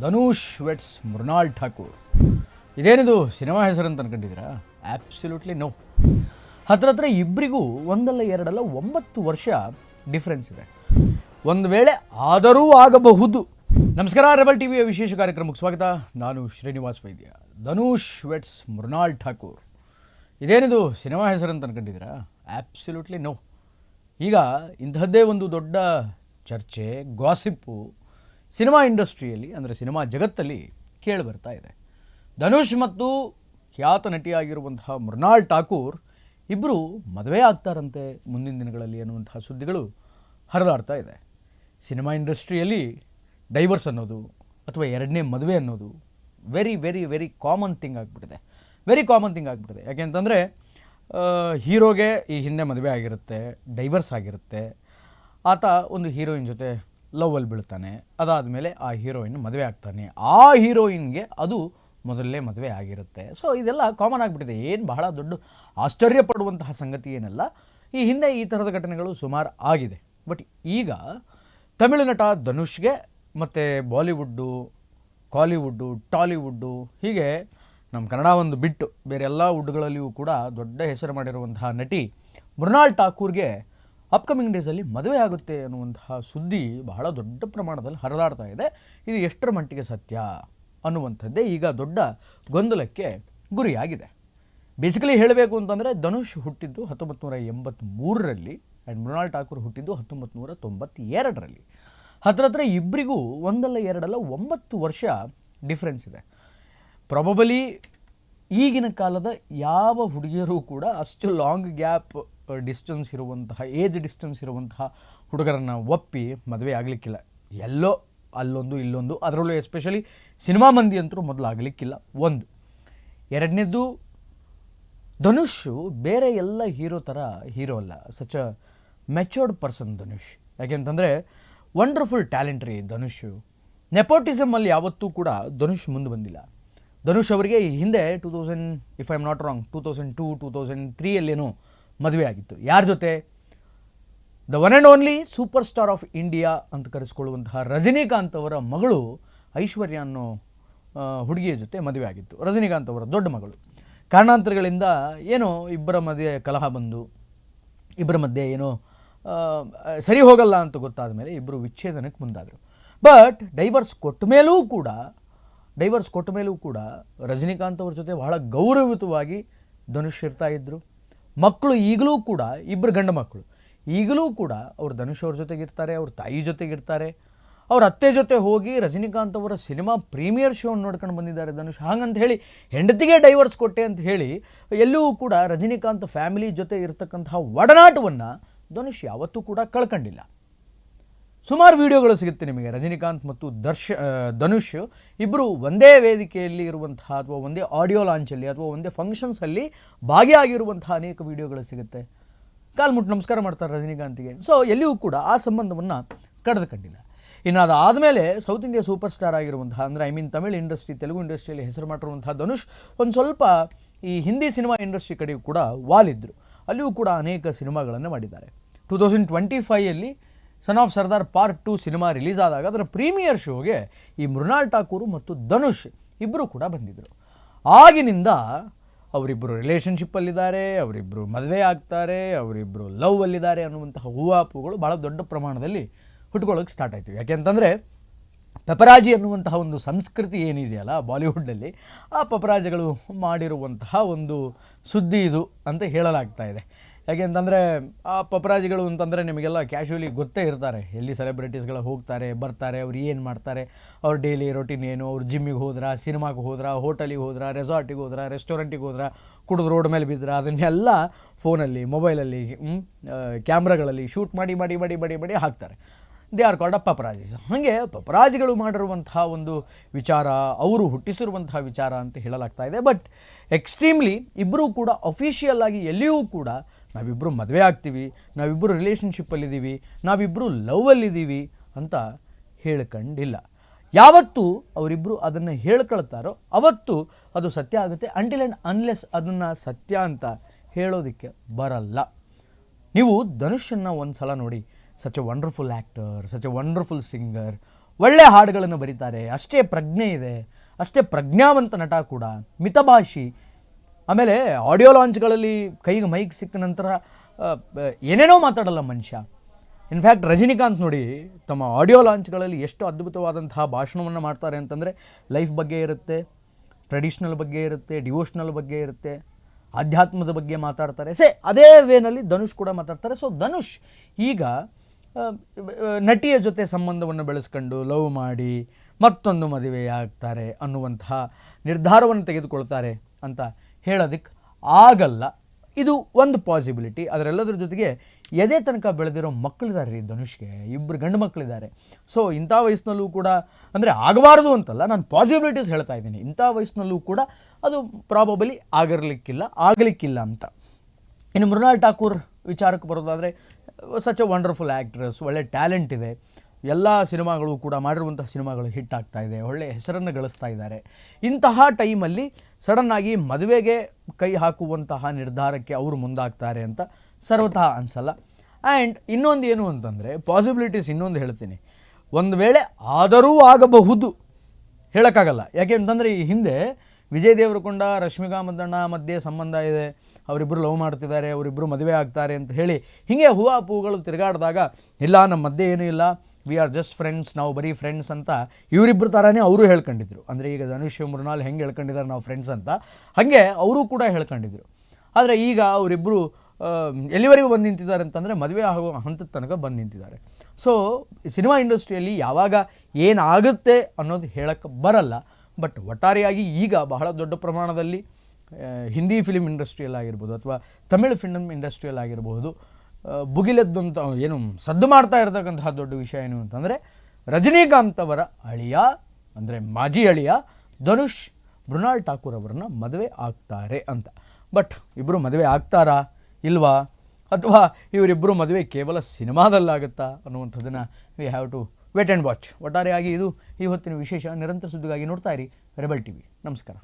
Dhanush weds Mrunal Thakur. ಇದೇನಿದು cinema ಹೆಸರು ಅಂತ ಅನ್ಕೊಂಡಿದ್ದೀರಾ? ಆ್ಯಪ್ಸಲ್ಯೂಟ್ಲಿ ನೋ ಹತ್ರ ಹತ್ರ ಇಬ್ಬರಿಗೂ ಒಂದಲ್ಲ ಎರಡಲ್ಲ ಒಂಬತ್ತು ವರ್ಷ ಡಿಫ್ರೆನ್ಸ್ ಇದೆ. ಒಂದು ವೇಳೆ ಆದರೂ ಆಗಬಹುದು. ನಮಸ್ಕಾರ ರೆಬಲ್ ಟಿ ವಿಯ ವಿಶೇಷ ಕಾರ್ಯಕ್ರಮಕ್ಕೆ ಸ್ವಾಗತ. ನಾನು ಶ್ರೀನಿವಾಸ್ ವೈದ್ಯ. ಧನುಷ್ ವೆಟ್ಸ್ ಮೃಣಾಲ್ ಠಾಕೂರ್. ಇದೇನಿದು ಸಿನಿಮಾ ಹೆಸರು ಅಂತ ಅನ್ಕೊಂಡಿದ್ದೀರಾ? ಆ್ಯಪ್ಸಲ್ಯೂಟ್ಲಿ ನೋ ಈಗ ಇಂಥದ್ದೇ ಒಂದು ದೊಡ್ಡ ಚರ್ಚೆ ಗಾಸಿಪ್ಪು ಸಿನಿಮಾ ಇಂಡಸ್ಟ್ರಿಯಲ್ಲಿ, ಅಂದರೆ ಸಿನಿಮಾ ಜಗತ್ತಲ್ಲಿ ಕೇಳಿ ಬರ್ತಾ ಇದೆ. ಧನುಷ್ ಮತ್ತು ಖ್ಯಾತ ನಟಿಯಾಗಿರುವಂತಹ ಮೃಣಾಲ್ ಠಾಕೂರ್ ಇಬ್ಬರು ಮದುವೆ ಆಗ್ತಾರಂತೆ ಮುಂದಿನ ದಿನಗಳಲ್ಲಿ ಅನ್ನುವಂತಹ ಸುದ್ದಿಗಳು ಹರಿದಾಡ್ತಾ ಇದೆ. ಸಿನಿಮಾ ಇಂಡಸ್ಟ್ರಿಯಲ್ಲಿ ಡೈವರ್ಸ್ ಅನ್ನೋದು ಅಥವಾ ಎರಡನೇ ಮದುವೆ ಅನ್ನೋದು very very very common thing ಆಗಿಬಿಟ್ಟಿದೆ. ವೆರಿ ಕಾಮನ್ ಥಿಂಗ್ ಆಗಿಬಿಟ್ಟಿದೆ. ಯಾಕೆಂತಂದರೆ ಹೀರೋಗೆ ಈ ಹಿಂದೆ ಮದುವೆ ಆಗಿರುತ್ತೆ, ಡೈವರ್ಸ್ ಆಗಿರುತ್ತೆ. ಆತ ಒಂದು ಹೀರೋಯಿನ್ ಜೊತೆ ಲವ್ವಲ್ಲಿ ಬೀಳ್ತಾನೆ. ಅದಾದಮೇಲೆ ಆ ಹೀರೋಯಿನ್ ಮದುವೆ ಆಗ್ತಾನೆ. ಆ ಹೀರೋಯಿನ್ಗೆ ಅದು ಮೊದಲನೇ ಮದುವೆ ಆಗಿರುತ್ತೆ. ಸೊ ಇದೆಲ್ಲ ಕಾಮನ್ ಆಗಿಬಿಟ್ಟಿದೆ. ಏನು ಬಹಳ ದೊಡ್ಡ ಆಶ್ಚರ್ಯ ಪಡುವಂತಹ ಸಂಗತಿ ಏನಲ್ಲ. ಈ ಹಿಂದೆ ಈ ಥರದ ಘಟನೆಗಳು ಸುಮಾರು ಆಗಿದೆ. ಬಟ್ ಈಗ ತಮಿಳು ನಟ ಧನುಷ್ಗೆ ಮತ್ತು ಬಾಲಿವುಡ್ಡು, ಕಾಲಿವುಡ್ಡು, ಟಾಲಿವುಡ್ಡು, ಹೀಗೆ ನಮ್ಮ ಕನ್ನಡ ಒಂದು ಬಿಟ್ಟು ಬೇರೆ ಎಲ್ಲ ವುಡ್ಗಳಲ್ಲಿಯೂ ಕೂಡ ದೊಡ್ಡ ಹೆಸರು ಮಾಡಿರುವಂತಹ ನಟಿ ಮೃಣಾಲ್ ಠಾಕೂರ್ಗೆ ಅಪ್ಕಮಿಂಗ್ ಡೇಸಲ್ಲಿ ಮದುವೆ ಆಗುತ್ತೆ ಅನ್ನುವಂತಹ ಸುದ್ದಿ ಬಹಳ ದೊಡ್ಡ ಪ್ರಮಾಣದಲ್ಲಿ ಹರಿದಾಡ್ತಾ ಇದೆ. ಇದು ಎಷ್ಟರ ಮಟ್ಟಿಗೆ ಸತ್ಯ ಅನ್ನುವಂಥದ್ದೇ ಈಗ ದೊಡ್ಡ ಗೊಂದಲಕ್ಕೆ ಗುರಿಯಾಗಿದೆ. ಬೇಸಿಕಲಿ ಹೇಳಬೇಕು ಅಂತಂದರೆ ಧನುಷ್ ಹುಟ್ಟಿದ್ದು ಹತ್ತೊಂಬತ್ತು ನೂರ ಎಂಬತ್ತ್ಮೂರರಲ್ಲಿ ಆ್ಯಂಡ್ ಮೃಣಾಲ್ ಠಾಕೂರ್ ಹುಟ್ಟಿದ್ದು ಹತ್ತೊಂಬತ್ತು ನೂರ ತೊಂಬತ್ತೆರಡರಲ್ಲಿ. ಹತ್ರ ಹತ್ರ ಇಬ್ಬರಿಗೂ ಒಂದಲ್ಲ ಎರಡಲ್ಲ ಒಂಬತ್ತು ವರ್ಷ ಡಿಫ್ರೆನ್ಸ್ ಇದೆ. ಪ್ರಾಬಬಲಿ ಈಗಿನ ಕಾಲದ ಯಾವ ಹುಡುಗಿಯರು ಕೂಡ ಅಷ್ಟು ಲಾಂಗ್ ಗ್ಯಾಪ್ ಡಿಸ್ಟೆನ್ಸ್ ಇರುವಂತಹ ಏಜ್ ಡಿಸ್ಟೆನ್ಸ್ ಇರುವಂತಹ ಹುಡುಗರನ್ನು ಒಪ್ಪಿ ಮದುವೆ ಆಗಲಿಕ್ಕಿಲ್ಲ. ಎಲ್ಲೋ, ಅಲ್ಲೊಂದು, ಇಲ್ಲೊಂದು, ಅದರಲ್ಲೂ ಎಸ್ಪೆಷಲಿ ಸಿನಿಮಾ ಮಂದಿ ಅಂತೂ ಮೊದಲು ಆಗಲಿಕ್ಕಿಲ್ಲ. ಒಂದು. ಎರಡನೇದು, ಧನುಷ್ ಬೇರೆ ಎಲ್ಲ ಹೀರೋ ಥರ ಹೀರೋ ಅಲ್ಲ such a matured person Dhanush. ಯಾಕೆಂತಂದರೆ ವಂಡರ್ಫುಲ್ ಟ್ಯಾಲೆಂಟ್ ರೀ ಧನುಷ್. ನೆಪೋಟಿಸಮಲ್ಲಿ ಯಾವತ್ತೂ ಕೂಡ ಧನುಷ್ ಮುಂದೆ ಬಂದಿಲ್ಲ. ಧನುಷ್ ಅವರಿಗೆ ಹಿಂದೆ two thousand if I am not wrong two thousand two two thousand ತ್ರೀಯಲ್ಲೇನೋ ಮದುವೆ ಆಗಿತ್ತು. ಯಾರ ಜೊತೆ? The one and only super star of India ಅಂತ ಕರೆಸ್ಕೊಳ್ಳುವಂತಹ ರಜನಿಕಾಂತ್ ಅವರ ಮಗಳು ಐಶ್ವರ್ಯ ಅನ್ನೋ ಹುಡುಗಿಯ ಜೊತೆ ಮದುವೆ ಆಗಿತ್ತು. ರಜನಿಕಾಂತ್ ಅವರ ದೊಡ್ಡ ಮಗಳು. ಕಾರಣಾಂತರಗಳಿಂದ ಏನೋ ಇಬ್ಬರ ಮಧ್ಯೆ ಕಲಹ ಬಂದು, ಇಬ್ಬರ ಮಧ್ಯೆ ಏನೋ ಸರಿ ಹೋಗಲ್ಲ ಅಂತ ಗೊತ್ತಾದ ಮೇಲೆ ಇಬ್ಬರು ವಿಚ್ಛೇದನಕ್ಕೆ ಮುಂದಾದರು. ಬಟ್ ಡೈವರ್ಸ್ ಕೊಟ್ಟ ಮೇಲೂ ಕೂಡ ಡೈವರ್ಸ್ ಕೊಟ್ಟ ಮೇಲೂ ಕೂಡ ರಜನಿಕಾಂತ್ ಅವ್ರ ಜೊತೆ ಬಹಳ ಗೌರವಯುತವಾಗಿ ಧನುಷ್ ಇರ್ತಾ ಇದ್ದರು ಮಕ್ಕಳು ಈಗಲೂ ಕೂಡ ಇಬ್ಬರು ಗಂಡ ಮಕ್ಕಳು, ಈಗಲೂ ಕೂಡ ಅವ್ರು ಧನುಷ್ ಅವ್ರ ಜೊತೆಗಿರ್ತಾರೆ ಅವ್ರ ತಾಯಿ ಜೊತೆಗಿರ್ತಾರೆ ಅವ್ರ ಅತ್ತೆ ಜೊತೆ ಹೋಗಿ ರಜನಿಕಾಂತ್ ಅವರ ಸಿನಿಮಾ ಪ್ರೀಮಿಯರ್ ಶೋ ನೋಡ್ಕೊಂಡು ಬಂದಿದ್ದಾರೆ ಧನುಷ್. ಹಾಗಂತ ಹೇಳಿ ಹೆಂಡತಿಗೆ ಡೈವರ್ಸ್ ಕೊಟ್ಟೆ ಅಂತ ಹೇಳಿ ಎಲ್ಲೂ ಕೂಡ ರಜನಿಕಾಂತ್ ಫ್ಯಾಮಿಲಿ ಜೊತೆ ಇರತಕ್ಕಂತಹ ಒಡನಾಟವನ್ನು ಧನುಷ್ ಯಾವತ್ತೂ ಕೂಡ ಕಳ್ಕೊಂಡಿಲ್ಲ. ಸುಮಾರು ವಿಡಿಯೋಗಳು ಸಿಗುತ್ತೆ ನಿಮಗೆ. ರಜನಿಕಾಂತ್ ಮತ್ತು ದರ್ಶ ಧನುಷ್ ಇಬ್ಬರು ಒಂದೇ ವೇದಿಕೆಯಲ್ಲಿ ಇರುವಂತಹ ಅಥವಾ ಒಂದೇ ಆಡಿಯೋ ಲಾಂಚಲ್ಲಿ ಅಥವಾ ಒಂದೇ ಫಂಕ್ಷನ್ಸಲ್ಲಿ ಭಾಗಿಯಾಗಿರುವಂತಹ ಅನೇಕ ವಿಡಿಯೋಗಳು ಸಿಗುತ್ತೆ. ಕಾಲ್ಮುಟ್ಟು ನಮಸ್ಕಾರ ಮಾಡ್ತಾರೆ ರಜನಿಕಾಂತ್ಗೆ. ಸೊ ಎಲ್ಲಿಯೂ ಕೂಡ ಆ ಸಂಬಂಧವನ್ನು ಕಳೆದುಕೊಂಡಿಲ್ಲ ಇನ್ನು ಅದಾದಮೇಲೆ ಸೌತ್ ಇಂಡಿಯಾ ಸೂಪರ್ ಸ್ಟಾರ್ ಆಗಿರುವಂತಹ, ಅಂದರೆ I mean Tamil industry Telugu ಇಂಡಸ್ಟ್ರಿಯಲ್ಲಿ ಹೆಸರು ಮಾಡಿರುವಂತಹ ಧನುಷ್ ಒಂದು ಸ್ವಲ್ಪ ಈ ಹಿಂದಿ ಸಿನಿಮಾ ಇಂಡಸ್ಟ್ರಿ ಕಡೆಯೂ ಕೂಡ ವಾಲಿದ್ದರು ಅಲ್ಲಿಯೂ ಕೂಡ ಅನೇಕ ಸಿನಿಮಾಗಳನ್ನು ಮಾಡಿದ್ದಾರೆ. Two thousand twenty ಫೈಯಲ್ಲಿ son of Sardaar part two cinema release ಆದಾಗ ಅದರ ಪ್ರೀಮಿಯರ್ ಶೋಗೆ ಈ ಮೃಣಾಲ್ ಠಾಕೂರು ಮತ್ತು ಧನುಷ್ ಇಬ್ಬರು ಕೂಡ ಬಂದಿದ್ದರು ಆಗಿನಿಂದ ಅವರಿಬ್ಬರು ರಿಲೇಷನ್ಶಿಪ್ಪಲ್ಲಿದ್ದಾರೆ ಅವರಿಬ್ಬರು ಮದುವೆ ಆಗ್ತಾರೆ ಅವರಿಬ್ಬರು ಲವ್ ಅಲ್ಲಿದ್ದಾರೆ ಅನ್ನುವಂತಹ ಹೂವಾಪುಗಳು ಭಾಳ ದೊಡ್ಡ ಪ್ರಮಾಣದಲ್ಲಿ ಹುಟ್ಕೊಳ್ಳೋಕೆ ಸ್ಟಾರ್ಟ್ ಆಯಿತು. ಯಾಕೆಂತಂದರೆ ಪಪರಾಜಿ ಅನ್ನುವಂತಹ ಒಂದು ಸಂಸ್ಕೃತಿ ಏನಿದೆಯಲ್ಲ ಬಾಲಿವುಡ್ನಲ್ಲಿ, ಆ ಪಪರಾಜಿಗಳು ಮಾಡಿರುವಂತಹ ಒಂದು ಸುದ್ದಿ ಇದು ಅಂತ ಹೇಳಲಾಗ್ತಾ ಇದೆ. ಯಾಕೆಂತಂದರೆ ಆ ಪಪರಾಜಿಗಳು ಅಂತಂದರೆ ನಿಮಗೆಲ್ಲ ಕ್ಯಾಶುವಲಿ ಗೊತ್ತೇ ಇರ್ತಾರೆ. ಎಲ್ಲಿ ಸೆಲೆಬ್ರಿಟೀಸ್ಗಳು ಹೋಗ್ತಾರೆ, ಬರ್ತಾರೆ, ಅವ್ರು ಏನು ಮಾಡ್ತಾರೆ, ಅವ್ರ ಡೈಲಿ ರೊಟೀನ್ ಏನು, ಅವ್ರು ಜಿಮ್ಮಿಗೆ ಹೋದ್ರ ಸಿನಿಮಾಗೆ ಹೋದ್ರ ಹೋಟೆಲಿಗೆ ಹೋದ್ರ ರೆಸಾರ್ಟಿಗೆ ಹೋದ್ರ ರೆಸ್ಟೋರೆಂಟಿಗೆ ಹೋದ್ರ, ಕುಡಿದು ರೋಡ್ ಮೇಲೆ ಬಿದ್ದರ ಅದನ್ನೆಲ್ಲ ಫೋನಲ್ಲಿ ಮೊಬೈಲಲ್ಲಿ ಕ್ಯಾಮ್ರಾಗಳಲ್ಲಿ ಶೂಟ್ ಮಾಡಿ ಮಾಡಿ ಮಾಡಿ ಮಾಡಿ ಮಾಡಿ ಹಾಕ್ತಾರೆ. They are called a paparazzis ಹಾಗೆ ಪಪರಾಜಿಗಳು ಮಾಡಿರುವಂತಹ ಒಂದು ವಿಚಾರ, ಅವರು ಹುಟ್ಟಿಸಿರುವಂತಹ ವಿಚಾರ ಅಂತ ಹೇಳಲಾಗ್ತಾ ಇದೆ. ಬಟ್ ಎಕ್ಸ್ಟ್ರೀಮ್ಲಿ ಇಬ್ಬರೂ ಕೂಡ ಅಫಿಷಿಯಲ್ ಆಗಿ ಎಲ್ಲಿಯೂ ಕೂಡ ನಾವಿಬ್ಬರು ಮದುವೆ ಆಗ್ತೀವಿ ನಾವಿಬ್ಬರು ರಿಲೇಷನ್ಶಿಪ್ಪಲ್ಲಿದ್ದೀವಿ ನಾವಿಬ್ಬರು ಲವಲ್ಲಿದ್ದೀವಿ ಅಂತ ಹೇಳ್ಕೊಂಡಿಲ್ಲ. ಯಾವತ್ತು ಅವರಿಬ್ಬರು ಅದನ್ನು ಹೇಳ್ಕೊಳ್ತಾರೋ ಅವತ್ತು ಅದು ಸತ್ಯ ಆಗುತ್ತೆ. ಅಂಟಿಲ್ ಆ್ಯಂಡ್ ಅನ್ಲೆಸ್ ಅದನ್ನು ಸತ್ಯ ಅಂತ ಹೇಳೋದಕ್ಕೆ ಬರಲ್ಲ. ನೀವು ಧನುಷನ್ನು ಒಂದು ಸಲ ನೋಡಿ. Such a wonderful actor such a wonderful singer ಒಳ್ಳೆ ಹಾಡುಗಳನ್ನು ಬರೀತಾರೆ. ಅಷ್ಟೇ ಪ್ರಜ್ಞೆ ಇದೆ. ಅಷ್ಟೇ ಪ್ರಜ್ಞಾವಂತ ನಟ ಕೂಡ. ಮಿತಭಾಷಿ ಆಮೇಲೆ ಆಡಿಯೋ ಲಾಂಚ್ಗಳಲ್ಲಿ ಕೈಗೆ ಮೈಕ್ ಸಿಕ್ಕ ನಂತರ ಏನೇನೋ ಮಾತಾಡಲ್ಲ ಮನುಷ್ಯ. ಇನ್ಫ್ಯಾಕ್ಟ್ ರಜನಿಕಾಂತ್ ನೋಡಿ, ತಮ್ಮ ಆಡಿಯೋ ಲಾಂಚ್ಗಳಲ್ಲಿ ಎಷ್ಟು ಅದ್ಭುತವಾದಂತಹ ಭಾಷಣವನ್ನು ಮಾಡ್ತಾರೆ ಅಂತಂದರೆ, ಲೈಫ್ ಬಗ್ಗೆ ಇರುತ್ತೆ, ಟ್ರೆಡಿಷ್ನಲ್ ಬಗ್ಗೆ ಇರುತ್ತೆ, ಡಿವೋಷ್ನಲ್ ಬಗ್ಗೆ ಇರುತ್ತೆ, ಆಧ್ಯಾತ್ಮದ ಬಗ್ಗೆ ಮಾತಾಡ್ತಾರೆ. ಸೇ, ಅದೇ ವೇನಲ್ಲಿ ಧನುಷ್ ಕೂಡ ಮಾತಾಡ್ತಾರೆ. ಸೊ, ಧನುಷ್ ಈಗ ನಟಿಯ ಜೊತೆ ಸಂಬಂಧವನ್ನು ಬೆಳೆಸ್ಕೊಂಡು ಲವ್ ಮಾಡಿ ಮತ್ತೊಂದು ಮದುವೆ ಆಗ್ತಾರೆ ಅನ್ನುವಂತಹ ನಿರ್ಧಾರವನ್ನು ತೆಗೆದುಕೊಳ್ತಾರೆ ಅಂತ ಹೇಳೋದಕ್ಕೆ ಆಗಲ್ಲ. ಇದು ಒಂದು ಪಾಸಿಬಿಲಿಟಿ ಅದರೆಲ್ಲದರ ಜೊತೆಗೆ ಎದೆ ತನಕ ಬೆಳೆದಿರೋ ಮಕ್ಕಳಿದ್ದಾರೆ ರೀ ಧನುಷ್ಗೆ. ಇಬ್ಬರು ಗಂಡು ಮಕ್ಕಳಿದ್ದಾರೆ. ಸೊ ಇಂಥ ವಯಸ್ಸಿನಲ್ಲೂ ಕೂಡ, ಅಂದರೆ ಆಗಬಾರ್ದು ಅಂತಲ್ಲ, ನಾನು ಪಾಸಿಬಿಲಿಟೀಸ್ ಹೇಳ್ತಾ ಇದ್ದೀನಿ. ಇಂಥ ವಯಸ್ಸಿನಲ್ಲೂ ಕೂಡ ಅದು ಪ್ರಾಬಬಲಿ ಆಗಿರಲಿಕ್ಕಿಲ್ಲ, ಆಗಲಿಕ್ಕಿಲ್ಲ ಅಂತ. ಇನ್ನು ಮೃಣಾಲ್ ಠಾಕೂರ್ ವಿಚಾರಕ್ಕೆ ಬರೋದಾದರೆ ಸಚ್ ಎ ವಂಡರ್ಫುಲ್ ಆ್ಯಕ್ಟ್ರೆಸ್ ಒಳ್ಳೆ ಟ್ಯಾಲೆಂಟ್ ಇದೆ. ಎಲ್ಲ ಸಿನಿಮಾಗಳು ಕೂಡ ಮಾಡಿರುವಂಥ ಸಿನಿಮಾಗಳು ಹಿಟ್ ಆಗ್ತಾ ಇದೆ ಒಳ್ಳೆಯ ಹೆಸರನ್ನು ಗಳಿಸ್ತಾ ಇದ್ದಾರೆ. ಇಂತಹ ಟೈಮಲ್ಲಿ ಸಡನ್ನಾಗಿ ಮದುವೆಗೆ ಕೈ ಹಾಕುವಂತಹ ನಿರ್ಧಾರಕ್ಕೆ ಅವರು ಮುಂದಾಗ್ತಾರೆ ಅಂತ ಸರ್ವತಃ ಅನಿಸಲ್ಲ. ಆ್ಯಂಡ್ ಇನ್ನೊಂದು ಏನು ಅಂತಂದರೆ ಪಾಸಿಬಿಲಿಟೀಸ್ ಇನ್ನೊಂದು ಹೇಳ್ತೀನಿ. ಒಂದು ವೇಳೆ ಆದರೂ ಆಗಬಹುದು ಹೇಳೋಕ್ಕಾಗಲ್ಲ. ಯಾಕೆ ಅಂತಂದರೆ ಈ ಹಿಂದೆ ವಿಜಯ್ ದೇವರಕೊಂಡ ರಶ್ಮಿಕಾ ಮದ್ದಣ್ಣ ಮಧ್ಯೆ ಸಂಬಂಧ ಇದೆ. ಅವರಿಬ್ಬರು ಲವ್ ಮಾಡ್ತಿದ್ದಾರೆ ಅವರಿಬ್ಬರು ಮದುವೆ ಆಗ್ತಾರೆ ಅಂತ ಹೇಳಿ ಹೀಗೆ ಹೂವು ಪೂಗಳು ತಿರುಗಾಡಿದಾಗ, ಇಲ್ಲ ನಮ್ಮ ಮಧ್ಯೆ ಏನೂ ಇಲ್ಲ. ವಿ ಆರ್ ಜಸ್ಟ್ ಫ್ರೆಂಡ್ಸ್ ನಾವು ಬರೀ ಫ್ರೆಂಡ್ಸ್ ಅಂತ ಇವರಿಬ್ಬರ ಥರನೇ ಅವರು ಹೇಳ್ಕೊಂಡಿದ್ರು. ಅಂದರೆ ಈಗ ಧನುಷ್ ಮೃಣಾಲ್ ಹೆಂಗೆ ಹೇಳ್ಕೊಂಡಿದ್ದಾರೆ ನಾವು ಫ್ರೆಂಡ್ಸ್ ಅಂತ. ಹಾಗೆ ಅವರು ಕೂಡ ಹೇಳ್ಕೊಂಡಿದ್ರು. ಆದರೆ ಈಗ ಅವರಿಬ್ಬರು ಎಲ್ಲಿವರೆಗೂ ಬಂದು ನಿಂತಿದ್ದಾರೆ ಅಂತಂದರೆ ಮದುವೆ ಆಗೋ ಹಂತದ ತನಕ ಬಂದು ನಿಂತಿದ್ದಾರೆ. ಸೊ ಸಿನಿಮಾ ಇಂಡಸ್ಟ್ರಿಯಲ್ಲಿ ಯಾವಾಗ ಏನಾಗುತ್ತೆ ಅನ್ನೋದು ಹೇಳಕ್ಕೆ ಬರಲ್ಲ. ಬಟ್ ಒಟ್ಟಾರೆಯಾಗಿ ಈಗ ಬಹಳ ದೊಡ್ಡ ಪ್ರಮಾಣದಲ್ಲಿ ಹಿಂದಿ ಫಿಲಿಮ್ ಇಂಡಸ್ಟ್ರಿಯಲ್ಲಾಗಿರ್ಬೋದು ಅಥವಾ ತಮಿಳು ಫಿಲ್ಮ್ ಇಂಡಸ್ಟ್ರಿಯಲ್ಲಿ ಬುಗಿಲೆದ್ದಂಥ ಏನು ಸದ್ದು ಮಾಡ್ತಾ ಇರತಕ್ಕಂತಹ ದೊಡ್ಡ ವಿಷಯ ಏನು ಅಂತಂದರೆ, ರಜನಿಕಾಂತ್ ಅವರ ಅಳಿಯ, ಅಂದರೆ ಮಾಜಿ ಅಳಿಯ ಧನುಷ್ ಮೃಣಾಲ್ ಠಾಕೂರ್ ಅವರನ್ನು ಮದುವೆ ಆಗ್ತಾರೆ ಅಂತ. ಬಟ್ ಇಬ್ಬರು ಮದುವೆ ಆಗ್ತಾರಾ ಇಲ್ವಾ? ಅಥವಾ ಇವರಿಬ್ಬರು ಮದುವೆ ಕೇವಲ ಸಿನಿಮಾದಲ್ಲಾಗುತ್ತಾ ಅನ್ನುವಂಥದ್ದನ್ನು we have to wait and watch ಒಟ್ಟಾರೆಯಾಗಿ ಇದು ಈ ಹೊತ್ತಿನ ವಿಶೇಷ ನಿರಂತರ ಸುದ್ದಿಗಾಗಿ ನೋಡ್ತಾ ಇರಿ ರೆಬಲ್ ಟಿ ವಿ ನಮಸ್ಕಾರ.